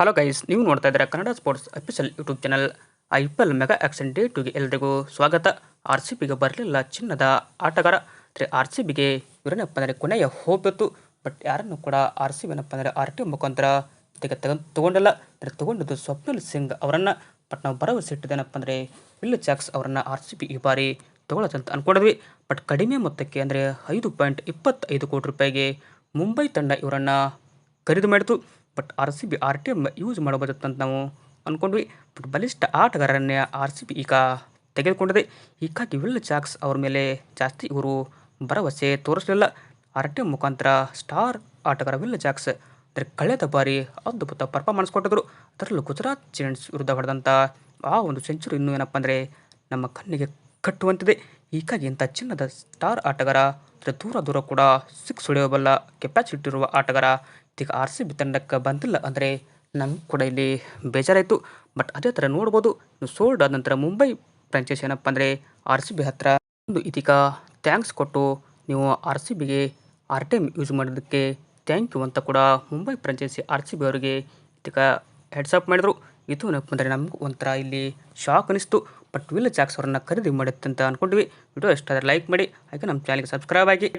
Hello guys ನೀವು ನೋಡ್ತಾ ಇದ್ದೀರಾ Kannada sports official YouTube channel I P L mega auction day ಟುಗೆ ಎಲ್ರಿಗೂ ಸ್ವಾಗತ. ಆರ್ ಸಿ ಬಿಗೆ ಬರಲಿಲ್ಲ ಚಿನ್ನದ ಆಟಗಾರ. ಅಂದರೆ ಆರ್ ಸಿ ಬಿಗೆ ಇವರೇನಪ್ಪ ಅಂದರೆ ಕೊನೆಯ ಹೋಗ್ಬಿತ್ತು ಬಟ್ ಯಾರನ್ನು ಕೂಡ ಆರ್ ಸಿ ಬಿನಪ್ಪ ಅಂದರೆ ಆರ್ ಟಿ ಮುಖಾಂತರ ಜೊತೆಗೆ ತಗೊಂಡು ತೊಗೊಂಡಿಲ್ಲ. ಅಂದರೆ ತೊಗೊಂಡಿದ್ದು ಸ್ವಪ್ನಿಲ್ ಸಿಂಗ್ ಅವರನ್ನು. ಬಟ್ ನಾವು ಭರವಸೆ ಇಟ್ಟಿದ್ದೇನಪ್ಪ ಅಂದರೆ ವಿಲ್ ಚಾಕ್ಸ್ ಅವರನ್ನು ಆರ್ ಸಿ ಬಿ ಈ ಬಾರಿ ತೊಗೊಳತ್ತಂತ ಅಂದ್ಕೊಂಡಿದ್ವಿ ಬಟ್ ಕಡಿಮೆ ಮೊತ್ತಕ್ಕೆ ಅಂದರೆ ಐದು ಪಾಯಿಂಟ್ ಇಪ್ಪತ್ತೈದು ಕೋಟಿ ರೂಪಾಯಿಗೆ ಮುಂಬೈ ತಂಡ ಇವರನ್ನು ಖರೀದಿ ಮಾಡಿತು but R C B, R T M use ಮಾಡಬಹುದಂತ ನಾವು ಅಂದ್ಕೊಂಡ್ವಿ ಬಟ್ ಬಲಿಷ್ಠ ಆಟಗಾರರನ್ನೇ ಆರ್ ಸಿ ಬಿ ಈಗ ತೆಗೆದುಕೊಂಡಿದೆ, ಹೀಗಾಗಿ ವಿಲ್ ಜಾಕ್ಸ್ ಅವ್ರ ಮೇಲೆ ಜಾಸ್ತಿ ಇವರು ಭರವಸೆ ತೋರಿಸಲಿಲ್ಲ. ಆರ್ ಟಿ ಎಂ ಮುಖಾಂತರ ಸ್ಟಾರ್ ಆಟಗಾರ ವಿಲ್ ಜಾಕ್ಸ್ ಅಂದರೆ ಕಳೆದ ಬಾರಿ ಅದ್ಭುತ ಪರ್ಫಾರ್ಮೆನ್ಸ್ ಕೊಟ್ಟಿದ್ರು. ಅದರಲ್ಲೂ ಗುಜರಾತ್ ಜೈಂಟ್ಸ್ ವಿರುದ್ಧ ಹೊಡೆದಂಥ ಆ ಒಂದು ಸೆಂಚುರಿ ಇನ್ನೂ ಏನಪ್ಪ ಅಂದರೆ ನಮ್ಮ ಕಣ್ಣಿಗೆ ಕಟ್ಟುವಂತಿದೆ. ಹೀಗಾಗಿ ಇಂಥ ಚಿನ್ನದ ಸ್ಟಾರ್ ಆಟಗಾರ ದೂರ ದೂರ ಕೂಡ ಸಿಕ್ಸ್ ಹೊಡೆಯಬಲ್ಲ ಕೆಪಾಸಿಟಿ ಇರುವ ಆಟಗಾರ ಇದೀಗ ಆರ್ ಸಿ ಬಿ ತಂಡಕ್ಕೆ ಬಂದಿಲ್ಲ ಅಂದರೆ ನಮ್ಗೆ ಕೂಡ ಇಲ್ಲಿ ಬೇಜಾರಾಯಿತು. ಬಟ್ ಅದೇ ಥರ ನೋಡ್ಬೋದು. ಸೋಲ್ಡ್ ಆದ ನಂತರ ಮುಂಬೈ ಫ್ರಾಂಚೈಸ್ ಏನಪ್ಪ ಅಂದರೆ ಆರ್ ಸಿ ಬಿ ಹತ್ರ ಒಂದು ಇದೀಗ ಥ್ಯಾಂಕ್ಸ್ ಕೊಟ್ಟು ನೀವು ಆರ್ ಸಿ ಬಿಗೆ ಆರ್ ಟೈಮ್ ಯೂಸ್ ಮಾಡೋದಕ್ಕೆ ಥ್ಯಾಂಕ್ ಯು ಅಂತ ಕೂಡ Mumbai franchise R C B ಅವರಿಗೆ ಇದೀಗ ಹೆಡ್ಸಪ್ ಮಾಡಿದರು. ಇದು ಏನಪ್ಪ ಅಂದರೆ ನಮಗೂ ಒಂಥರ ಇಲ್ಲಿ ಶಾಕ್ ಅನಿಸ್ತು. ಬಟ್ ವಿಲ್ ಜಾಕ್ಸ್ ಅವರನ್ನು ಖರೀದಿ ಮಾಡುತ್ತೆ ಅಂತ ಅಂದ್ಕೊಂಡ್ವಿ ವಿಡಿಯೋ ಇಷ್ಟ ಲೈಕ್ ಮಾಡಿ. ಹಾಗೆ ನಮ್ಮ ಚಾನಲ್ಗೆ ಸಬ್ಸ್ಕ್ರೈಬ್ ಆಗಿ.